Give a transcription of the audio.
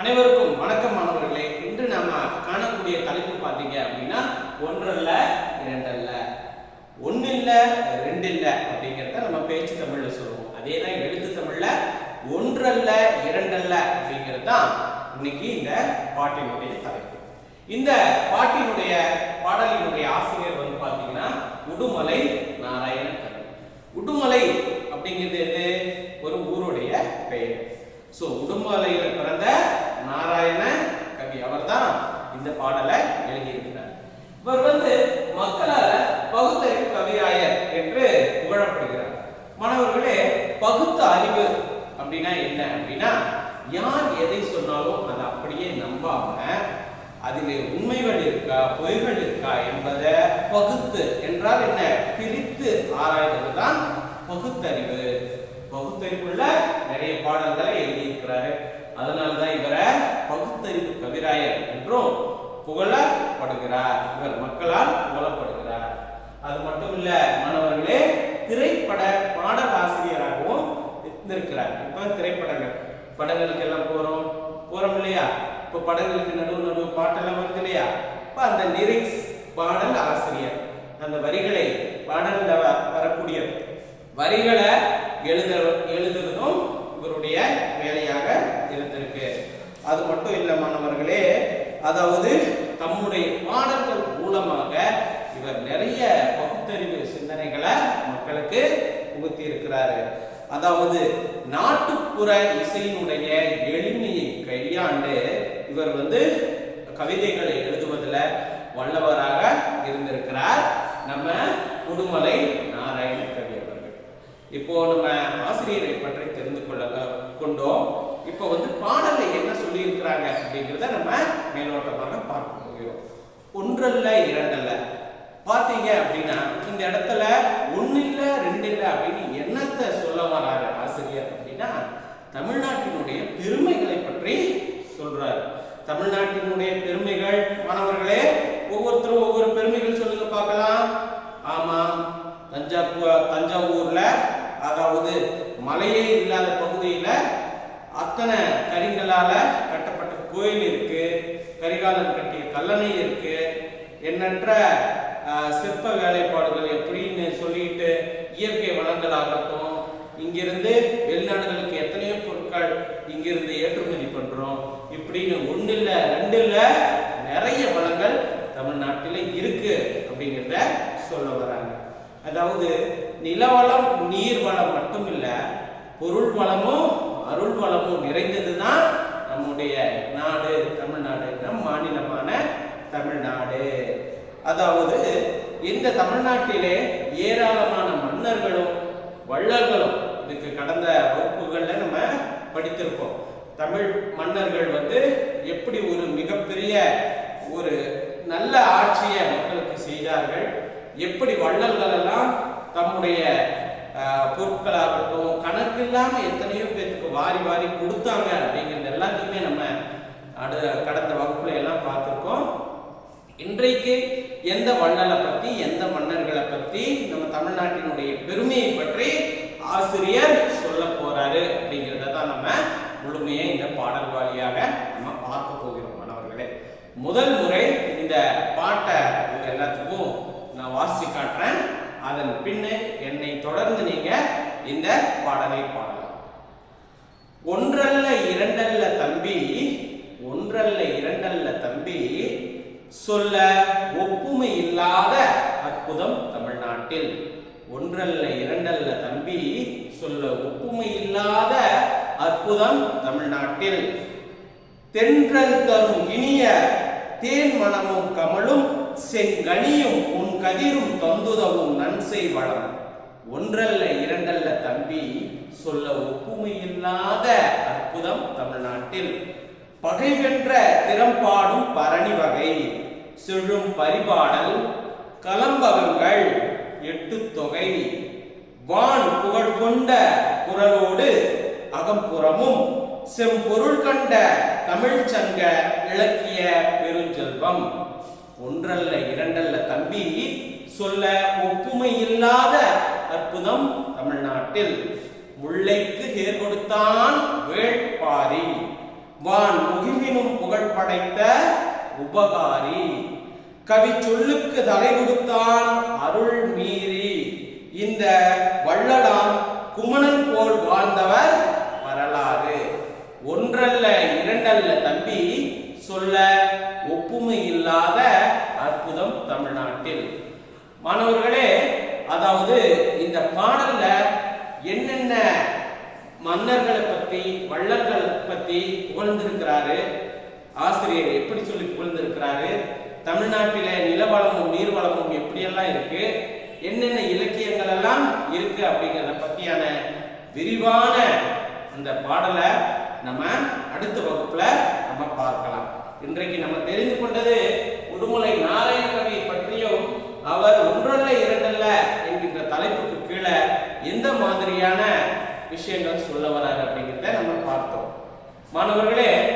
அனைவருக்கும் வணக்கம் மாணவர்களே. இன்று நாம காணக்கூடிய தலைப்பு பார்த்தீங்க அப்படின்னா ஒன்றல்ல இரண்டல்ல. ஒன்னு இல்லை ரெண்டு இல்லை அப்படிங்கிறத நம்ம பேச்சு தமிழ்ல சொல்லுவோம். அதே தான் எழுத்து தமிழ்ல ஒன்றல்ல இரண்டல்ல அப்படிங்கிறது தான் இன்னைக்கு இந்த பாட்டினுடைய தலைப்பு. இந்த பாட்டினுடைய பாடலினுடைய ஆசிரியர் வந்து பார்த்தீங்கன்னா உடுமலை நாராயண கவி உடுமலை அப்படிங்கிறது எது? ஒரு ஊருடைய பெயர். ஸோ உடுமலையில் பிறந்த நாராயண கவி அவர் தான் இந்த பாடலை எழுதியிருக்கிறார். இவர் வந்து மக்களால் பகுத்தறிவு கவிராயர் என்று புகழப்படுகிறார். மாணவர்களே பகுத்த அறிவு அப்படின்னா என்ன அப்படின்னா யார் எதை சொன்னாலும் அதை அப்படியே நம்பாம அதிலே உண்மைகள் இருக்கா பொய்கள் இருக்கா என்பதை பகுத்து என்றால் என்ன? பிரித்து ஆராய்வது தான் பகுத்தறிவு. பகுத்தறிவுள்ள நிறைய பாடல்களை எழுதியிருக்கிறாரு அதனாலதான் இவரை பகுத்தறிவு என்றும் புகழப்படுகிறார் இவர் மக்களால் புகழப்படுகிறார். அது மட்டும் இல்ல மாணவர்களே திரைப்பட பாடலாசிரியராகவும் இருந்திருக்கிறார். இப்ப திரைப்படங்கள் படங்களுக்கு எல்லாம் போறோம். போறோம் இல்லையா? இப்ப படங்களுக்கு நடுவு நடுவு பாட்டெல்லாம் வருது இல்லையா? இப்ப அந்த லிரிக்ஸ் பாடல் ஆசிரியர் அந்த வரிகளை பாடல்ல வரக்கூடிய வரிகளை எழுத மட்டும் இல்ல மாணவர்களே அதாவது தம்முடைய பாடல்கள் மூலமாக இவர் நிறைய பகுத்தறிவு சிந்தனைகளை மக்களுக்கு புகுத்தி இருக்கிறாரு அதாவது நாட்டுப்புற இசையினுடைய எளிமையை கையாண்டு இவர் வந்து கவிதைகளை எழுதுவதில் வல்லவராக இருந்திருக்கிறார் நம்ம உடுமலை நாராயண கவி அவர்கள். இப்போ நம்ம ஆசிரியரை பற்றி தெரிந்து கொள்ள கொண்டோம். இப்போ வந்து பாடல்ல என்ன சொல்லி இருக்கிறாங்க அப்படிங்கிறத நம்ம மேலோட்டமாக பார்க்க முடியும் ஒன்றல்ல இரண்டல்ல. பார்த்தீங்க அப்படின்னா இந்த இடத்துல ஒன்னு இல்ல ரெண்டு இல்ல அப்படின்னு என்னத்தை சொல்ல வராரு ஆசிரியர் அப்படின்னா தமிழ்நாட்டினுடைய பெருமைகளை பற்றி சொல்றாரு. தமிழ்நாட்டினுடைய பெருமைகள் மாணவர்களே ஒவ்வொருத்தரும் ஒவ்வொரு பெருமைகள் சொல்லுங்க பார்க்கலாம். ஆமா தஞ்சாவூர் தஞ்சாவூர்ல அதாவது மலையே இல்லாத அத்தனை கரிங்களால கட்டப்பட்ட கோயில் இருக்கு. கரிகாலன் கட்டிய கல்லணை இருக்கு. எண்ணற்ற சிற்ப வேலைப்பாடுகள் எப்படின்னு சொல்லிட்டு இயற்கை வளங்களாகட்டும் இங்கிருந்து வெளிநாடுகளுக்கு எத்தனையோ பொருட்கள் இங்கிருந்து ஏற்றுமதி பண்றோம். இப்படின்னு ஒன்று இல்லை ரெண்டு இல்லை நிறைய வளங்கள் தமிழ்நாட்டில் இருக்கு அப்படிங்கிறத சொல்ல வராங்க. அதாவது நிலவளம் நீர் வளம் மட்டும் இல்லை பொருள் வளமும் அருள் வளமும் நிறைந்ததுதான் நம்முடைய நாடு தமிழ்நாடு நம் மாநிலமான தமிழ்நாடு. அதாவது இந்த தமிழ்நாட்டிலே ஏராளமான மன்னர்களும் வள்ளல்களும் இதுக்கு கடந்த வகுப்புகள்ல நம்ம படித்திருப்போம். தமிழ் மன்னர்கள் வந்து எப்படி ஒரு மிகப்பெரிய ஒரு நல்ல ஆட்சியை மக்களுக்கு செய்தார்கள் எப்படி வள்ளல்கள் எல்லாம் தம்முடைய பொருட்களாகட்டும் கணக்கு இல்லாம எத்தனையோ வாரி வாரி கொடுத்தாங்க அப்படிங்கிறது எல்லாத்தையுமே நம்ம அடு கடந்த வகுப்புல எல்லாம் பார்த்துருக்கோம். இன்றைக்கு எந்த வள்ளலை பற்றி எந்த மன்னர்களை பற்றி நம்ம தமிழ்நாட்டினுடைய பெருமையை பற்றி ஆசிரியர் சொல்ல போறாரு அப்படிங்கிறத தான் நம்ம முழுமையை இந்த பாடல் வாரியாக நம்ம பார்க்க போகிறோம் மாணவர்களே. முதல் முறை இந்த பாட்டை எல்லாத்துக்கும் நான் வாசி காட்டுறேன். அதன் பின்னு என்னை தொடர்ந்து நீங்க இந்த பாடலை பாடு ஒன்றல்ல இரண்டல்ல தம்பி ஒன்றல்ல இரண்டல்ல தம்பி சொல்ல ஒப்புமை இல்லாத அற்புதம் தமிழ்நாட்டில். ஒன்றல்ல இரண்டல்ல தம்பி சொல்ல ஒப்புமை இல்லாத அற்புதம் தமிழ்நாட்டில். தென்றல் தரும் இனிய தேன் மணமும் கமலும் செங்கனியும் உன் கதிரும் தந்துதவும் நன்செய் வளம். ஒன்றல்ல இரண்டல்ல தம்பி சொல்ல ஒப்புமை இல்லாத அற்புதம் தமிழ்நாட்டில். பகை வென்ற திறம்பாடும் பரணி வகை செழும் பரிபாடல் கலம்பகங்கள் எட்டு தொகை. வான் புகழ் கொண்ட குரலோடு அகம்புறமும் செம்பொருள் கண்ட தமிழ் சங்க இலக்கிய பெருஞ்செல்வம். ஒன்றல்ல இரண்டல்ல தம்பி சொல்ல ஒப்புமை இல்லாத அற்புதம் தமிழ்நாட்டில். முல்லைக்கு ஹேர் கொடுத்தான் வேள்பாரி. வான் முகிமினும் புகழ் படைத்த உபகாரி. கவி சொல்லுக்கு தலை கொடுத்தான் அருள் மீறி. இந்த வள்ளலாம் குமணன் போல் வாழ்ந்தவர் வரலாறு. ஒன்றல்ல இரண்டல்ல தம்பி சொல்ல ஒப்புமை இல்லாத அற்புதம் தமிழ்நாட்டில். மாணவர்களே அதாவது இந்த பாடல்ல என்னென்ன மன்னர்களை பத்தி வள்ளல்களை பத்தி புகழ்ந்திருக்கிறாரு? ஆசிரியர் எப்படி சொல்லி புகழ்ந்திருக்கிறாரு? தமிழ்நாட்டில நிலவளமும் நீர்வளமும் எப்படியெல்லாம் இருக்கு? என்னென்ன இலக்கியங்கள் எல்லாம் இருக்கு அப்படிங்கிறத பத்தியான விரிவான அந்த பாடலை நம்ம அடுத்த வகுப்புல நம்ம பார்க்கலாம். இன்றைக்கு நம்ம தெரிந்து கொண்டது உடுமலை நாராயண கவியை பற்றியும் அவர் ஒன்றல்ல எந்த மாதிரியான விஷயங்கள் சொல்ல வராரு அப்படிங்கிறத நம்ம பார்த்தோம். மாணவர்களே